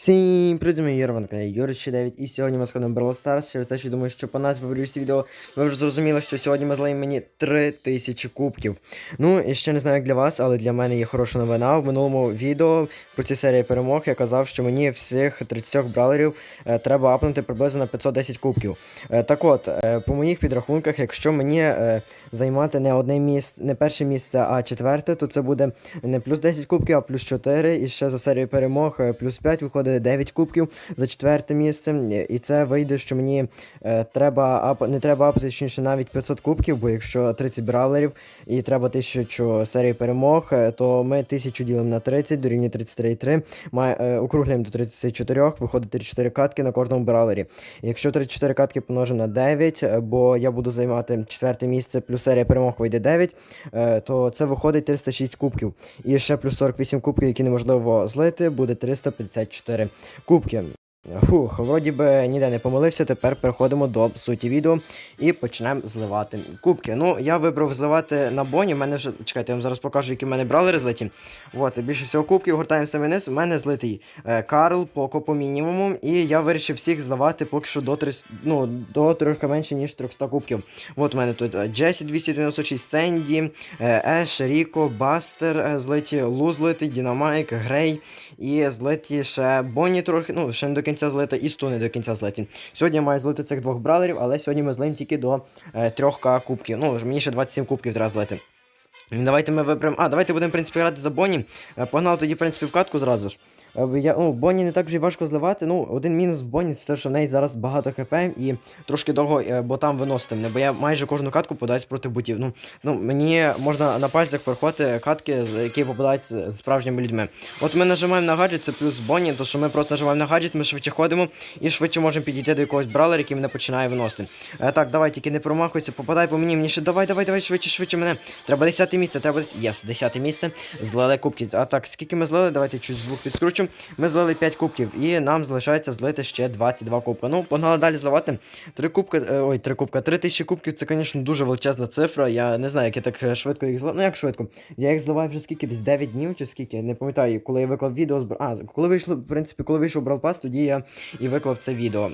Всім привіт, мій Юрван, каналі Юрич 9 і сьогодні ми сходимо Brawl Stars. Через те, що думаю, що по нас виберюся відео, ви вже зрозуміли, що сьогодні ми злаємо мені 3000 кубків. Ну, і ще не знаю як для вас, але для мене є хороша новина. В минулому відео про ці серії перемог я казав, що мені всіх 30 бравлерів е, треба апнути приблизно на 510 кубків. Е, так от, е, по моїх підрахунках, якщо мені е, займати не одне місце, не перше місце, а четверте, то це буде не плюс 10 кубків, а плюс 4. І ще за серію перемог е, плюс 5 виходить 9 кубків за четверте місце. І це вийде, що мені е, треба ап... не треба апати, точніше навіть 500 кубків, бо якщо 30 бравлерів і треба 1000 серії перемог, е, то ми 1000 ділимо на 30, дорівнює 33,3. Має, е, округлюємо до 34, виходить 34 катки на кожному бравлері. Якщо 34 катки помножимо на 9, е, бо я буду займати четверте місце, плюс серія перемог вийде 9, е, то це виходить 306 кубків. І ще плюс 48 кубків, які неможливо злити, буде 354 кубки. Фух, вроді би ніде не помилився. Тепер переходимо до суті відео і почнемо зливати кубки. Ну, я вибрав зливати на боні. У мене вже. Чекайте, я вам зараз покажу, які в мене брали злиті. От, більше всього кубків, гортаємо саме низ. У мене злитий е, Карл, Поко по мінімуму. І я вирішив всіх зливати поки що до 3, ну, до трохи менше, ніж 300 кубків. От у мене тут е, Джесі 296, Сенді, е, Еш, Ріко, Бастер, е, злиті, Лу злитий, Дінамайк, Грей. І злиті ще Бонні трохи, ну, ще не до кінця злити, і стуни до кінця злиті. Сьогодні я маю злити цих двох бралерів, але сьогодні ми злим тільки до е, 3К кубків. Ну, мені ще 27 кубків треба злити. Давайте ми виберемо. А, давайте будемо, в принципі, грати за Бонні. Е, Погнали тоді, в принципі, в катку зразу ж. Е, Я, ну, Бонні не так вже важко зливати. Ну, один мінус в Бонні це те, що в неї зараз багато хп і трошки довго е, ботам виносити мене, бо я майже кожну катку подаюсь проти ботів. Ну, ну мені можна на пальцях проходити катки, які попадають з справжніми людьми. От ми нажимаємо на гаджет, це плюс Бонні, то що ми просто нажимаємо на гаджет, ми швидше ходимо і швидше можемо підійти до якогось бравлера, який мене починає виносити. Е, так, давай, тільки не промахуйся, попадай по мені, мені ще давай, давай, давай, швидше, швидше мене. Треба 10 місце, треба. Єс, 10 місце. Злили кубки. А так, скільки ми злили? Давайте чуть звук підскручу. Ми злили 5 кубків, і нам залишається злити ще 22 кубка. Ну, погнали далі зливати. 3 кубка, е, ой, 3 кубка, 3 тисячі кубків, це, звісно, дуже величезна цифра. Я не знаю, як я так е, швидко їх зливаю. Ну як швидко? Я їх зливаю вже скільки, десь 9 днів чи скільки, не пам'ятаю, коли я виклав відео з А, коли вийшло, в принципі, коли вийшов Бралпас, тоді я і виклав це відео.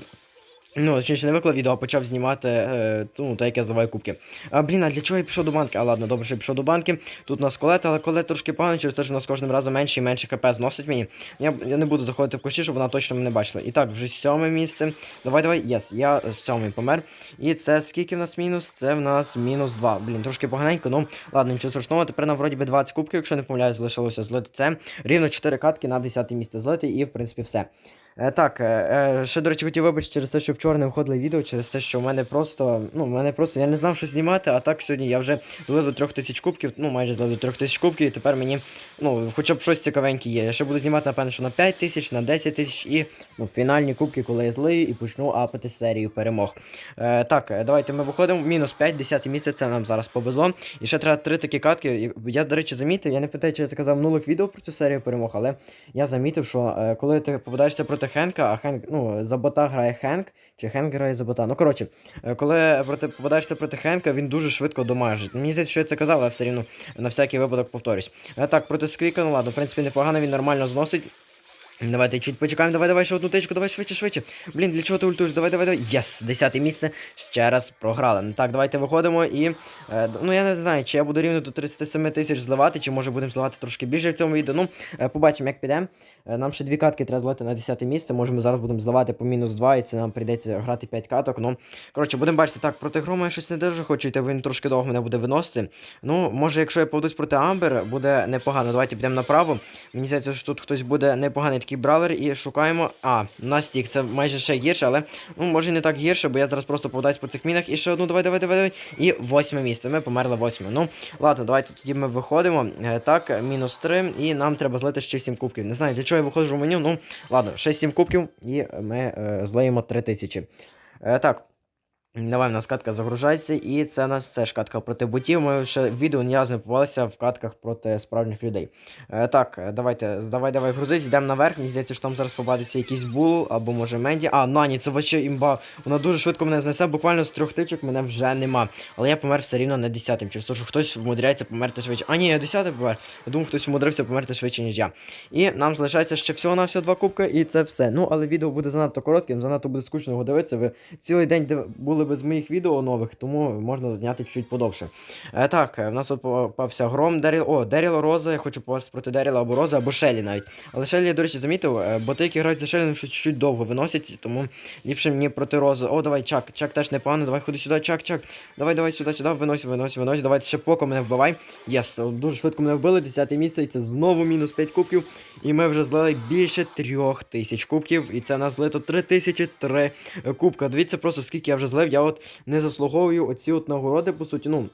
Ну, точніше, не виклав відео, а почав знімати, е, ну, те, як я зливаю кубки. А, блін, а для чого я пішов до банки? А ладно, добре, що я пішов до банки. Тут у нас колет, але колет трошки поганий, через те, що у нас кожним разом менше і менше КП зносить мені. Я, я не буду заходити в кущі, щоб вона точно мене бачила. І так, вже сьоме місце. Давай, давай, єс, я з сьомий помер. І це скільки в нас мінус? Це в нас мінус 2. Блін, трошки поганенько, ну ладно, нічого страшного. Тепер нам вроді би 20 кубків, якщо не помиляюсь, залишилося злити це. Рівно 4 катки на 10 місце злити, і в принципі все. Е, так, е, е, ще, до речі, хотів вибачити через те, що вчора не виходили відео, через те, що в мене просто, ну, в мене просто, я не знав, що знімати, а так сьогодні я вже злив до 3000 кубків, ну, майже злив до 3000 кубків, і тепер мені, ну, хоча б щось цікавеньке є. Я ще буду знімати, напевно, що на 5000, на 10 тисяч і, ну, фінальні кубки, коли я злию і почну апати серію перемог. Е, так, давайте ми виходимо, мінус 5, 10 місце, це нам зараз повезло. І ще треба 3 такі катки. Я, до речі, замітив, я не питаю, чи я це казав минулих відео про цю серію перемог, але я замітив, що коли ти попадаєшся проти Хенка, а Хенк, ну, за бота грає Хенк, чи Хенк грає за бота. Ну, коротше, е, коли проти, попадаєшся проти Хенка, він дуже швидко домажить. Мені здається, що я це казав, але все рівно на всякий випадок повторюсь. А так, проти Сквіка, ну ладно, в принципі, непогано, він нормально зносить. Давайте чуть почекаємо, давай, давай, ще одну тичку, давай швидше, швидше. Блін, для чого ти ультуєш? Давай, давай, давай. Єс, десяте місце. Ще раз програли. Ну так, давайте виходимо і. Е, ну я не знаю, чи я буду рівно до 37 тисяч зливати, чи може будемо зливати трошки більше в цьому відео. Ну, е, побачимо, як піде. Е, нам ще дві катки треба злити на 10 місце. Може ми зараз будемо зливати по мінус 2, і це нам прийдеться грати 5 каток. Ну, коротше, будемо бачити, так, проти грома я щось не дуже хочу йти, він трошки довго мене буде виносити. Ну, може, якщо я поведусь проти Амбер, буде непогано. Давайте підемо направо. Мені здається, що тут хтось буде непоганий такий бравер і шукаємо. А, Настік, це майже ще гірше, але ну, може не так гірше, бо я зараз просто повдаюсь по цих мінах. І ще одну, давай, давай, давай, давай. І восьме місце. Ми померли восьме. Ну, ладно, давайте тоді ми виходимо. Е, Так, мінус 3, і нам треба злити ще 7 кубків. Не знаю, для чого я виходжу в меню. Ну, ладно, ще 7 кубків, і ми е, злеємо 3000. Е, так. Давай, в нас катка загружається, і це у нас це ж катка проти ботів. Ми ще відео ні разу не попалися в катках проти справжніх людей. Е, так, давайте, давай, давай, грузись, йдемо наверх. Мені здається, що там зараз побачиться якийсь бул або може Менді. А, Нані, це вообще імба. Вона дуже швидко мене знесе, буквально з трьох тичок мене вже нема. Але я помер все рівно не десятим, через те, що хтось вмудряється померти швидше. А ні, я десятий помер. Я думаю, хтось вмудрився померти швидше, ніж я. І нам залишається ще всього на всього два кубки, і це все. Ну, але відео буде занадто коротким, занадто буде скучно його дивитися. Ви цілий день були без моїх відео нових, тому можна зняти чуть подовше. Е, так, е, в нас попався гром Деріл. О, Деріл Роза. Я хочу попасти проти Деріла або Рози, або Шелі навіть. Але Шелі, я, до речі, замітив, е, боти, які грають за Шелі, щось чуть довго виносять, тому ліпше мені проти Рози. О, давай, Чак. Чак теж непогано. Давай ходи сюди, Чак, Чак. Давай, давай сюди, сюди, винось, винось, винось. Давай ще поко мене вбивай. Єс, дуже швидко мене вбили, 10 місце, і це знову мінус 5 кубків. І ми вже злили більше трьох тисяч кубків. І це нас злито 3003 кубка. Дивіться просто, скільки я вже злив. Я от не заслуговую оці от нагороди, по суті, ну.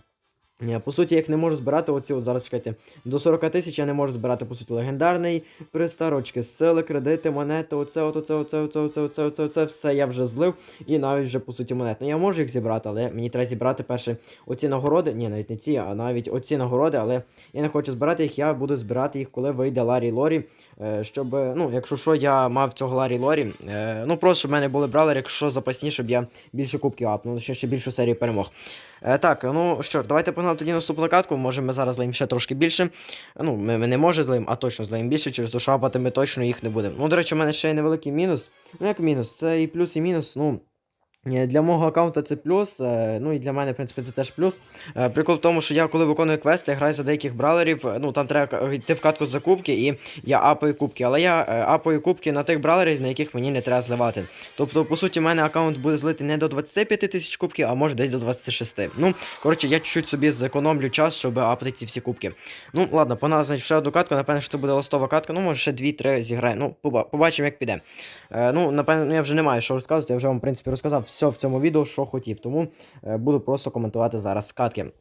Ні, по суті, я їх не можу збирати, оці от зараз чекайте. До 40 тисяч я не можу збирати, по суті, легендарний пристарочки, сили, кредити, монети, оце, от, оце, оце, оце, оце, оце, оце, оце, все я вже злив. І навіть вже, по суті, монет. Ну я можу їх зібрати, але мені треба зібрати перше оці нагороди. Ні, навіть не ці, а навіть оці нагороди, але я не хочу збирати їх, я буду збирати їх, коли вийде Ларі Лорі. Е, щоб, е, ну, якщо що, я мав цього Ларі Лорі. Е, ну, просто щоб в мене були бралери, якщо запасні, щоб я більше кубків апнув, ще, більшу серію перемог. Е, так, ну що давайте погнали тоді наступну катку. Може ми зараз злим ще трошки більше. Ну, ми, ми не може злим, а точно злим більше, через то що апати ми точно їх не будемо. Ну, до речі, у мене ще є невеликий мінус. Ну, як мінус, це і плюс, і мінус. Ну. Е, Для мого аккаунта це плюс, е, ну і для мене, в принципі, це теж плюс. Е, Прикол в тому, що я коли виконую квести, я граю за деяких бралерів, ну там треба йти в катку за кубки, і я апаю кубки. Але я апаю кубки на тих бралерів, на яких мені не треба зливати. Тобто, по суті, в мене аккаунт буде злити не до 25 тисяч кубків, а може десь до 26. Ну, коротше, я чуть-чуть собі зекономлю час, щоб апати ці всі кубки. Ну, ладно, погнали, значить, ще одну катку, напевно, що це буде ластова катка, ну, може ще 2-3 зіграю. Ну, побачимо, як піде. Ну, напевно, я вже не маю що розказувати, я вже вам, в принципі, розказав все в цьому відео, що хотів, тому е, буду просто коментувати зараз катки.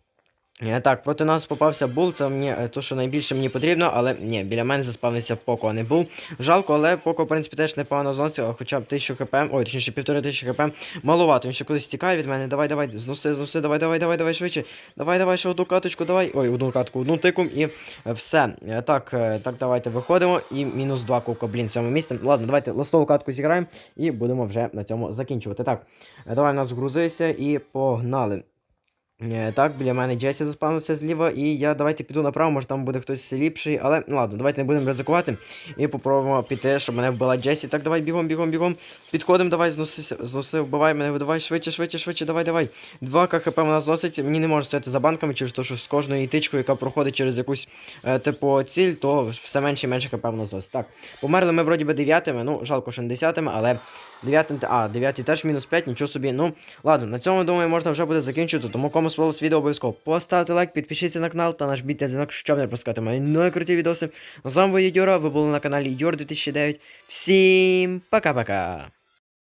Е, Так, проти нас попався бул, це мені е, то, що найбільше мені потрібно, але ні, біля мене заспавнився Поко, а не бул. Жалко, але Поко, в принципі, теж непогано зносив, хоча б 1000 хп, ой, точніше, півтори тисячі хп. Маловато, він ще кудись тікає від мене. Давай, давай, зноси, зноси, давай, давай, давай, давай, швидше. Давай, давай, ще одну каточку, давай. Ой, одну катку, одну тикум і е, все. Так, так, давайте виходимо. І мінус 2 кубка, блін, цьому місці. Ладно, давайте ластову катку зіграємо і будемо вже на цьому закінчувати. Так, давай нас грузися і погнали. Е, Так, біля мене Джесі заспавнився зліва, і я давайте піду направо, може там буде хтось ліпший, але ну ладно, давайте не будемо ризикувати і попробуємо піти, щоб мене вбила Джесі. Так, давай бігом, бігом, бігом. Підходимо, давай, зноси, зноси, вбивай мене, давай швидше, швидше, швидше, давай, давай. 2 КХП вона зносить, мені не може стояти за банками, через те, що з кожною тичкою, яка проходить через якусь е, типу ціль, то все менше і менше КП вона зносить. Так, померли ми вроді би дев'ятими, ну жалко, що не десятими, але дев'ятим, а, дев'ятий теж мінус 5, нічого собі. Ну, ладно, на цьому, думаю, можна вже буде закінчити, тому кому сподобалось відео, обов'язково поставте лайк, підпишіться на канал та нажміть на дзвінок, щоб не пропускати мої нові круті відоси. З вами був Юра, ви були на каналі Юр 2009. Всім пока-пока!